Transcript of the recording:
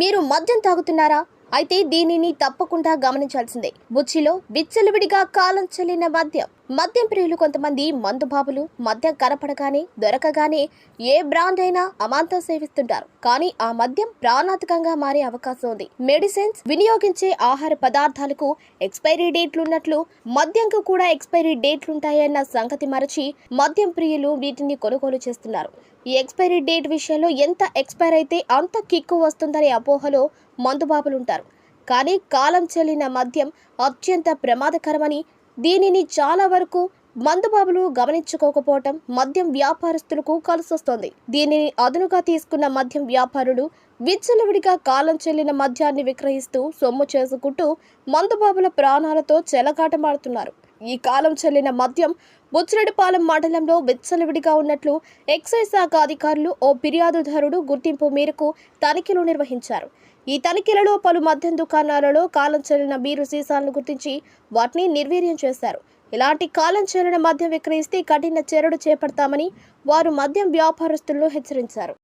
మీరు మద్యం తాగుతున్నారా? అయితే దీనిని తప్పకుండా గమనించాల్సిందే. బుచ్చిలో విచ్చలవిడిగా కాలం చెల్లిన మద్యం. మద్యం ప్రియులు కొంతమంది మందుబాబులు మద్యం కనపడగానే దొరకగానే ఏ బ్రాండ్ అయినా అమాంతం సేవిస్తుంటారు. కానీ ఆ మద్యం ప్రాణాంతకంగా మారే అవకాశం ఉంది. మెడిసిన్స్ వినియోగించే ఆహార పదార్థాలకు ఎక్స్పైరీ డేట్లున్నట్లు మద్యంకు కూడా ఎక్స్పైరీ డేట్లుంటాయన్న సంగతి మరచి మద్యం ప్రియులు వీటిని కొనుగోలు చేస్తున్నారు. ఈ ఎక్స్పైరీ డేట్ విషయంలో ఎంత ఎక్స్పైర్ అయితే అంత కిక్కు వస్తుందనే అపోహలో మందుబాబులుంటారు. కానీ కాలం చెల్లిన మద్యం అత్యంత ప్రమాదకరమని దీనిని చాలా వరకు మందుబాబులు గమనించుకోకపోవటం మద్యం వ్యాపారస్తులకు కలిసొస్తోంది. దీనిని అదునుగా తీసుకున్న మద్యం వ్యాపారులు విచ్చలవిడిగా కాలం చెల్లిన మద్యాన్ని విక్రయిస్తూ సొమ్ము చేసుకుంటూ మందుబాబుల ప్రాణాలతో చెలగాటమాడుతున్నారు. ఈ కాలం చెల్లిన మద్యం బుచ్చిరెడ్డిపాలెం మండలంలో విచ్చలవిడిగా ఉన్నట్లు ఎక్సైజ్ శాఖ అధికారులు ఓ ఫిర్యాదుదారుడు గుర్తింపు మేరకు తనిఖీలు నిర్వహించారు. ఈ తనిఖీలలో పలు మద్యం దుకాణాలలో కాలం చెల్లిన బీరు సీసాలను గుర్తించి వాటిని నిర్వీర్యం చేశారు. ఇలాంటి కాలం చెల్లిన మద్యం విక్రయిస్తే కఠిన చర్యలు చేపడతామని వారు మద్యం వ్యాపారస్తులను హెచ్చరించారు.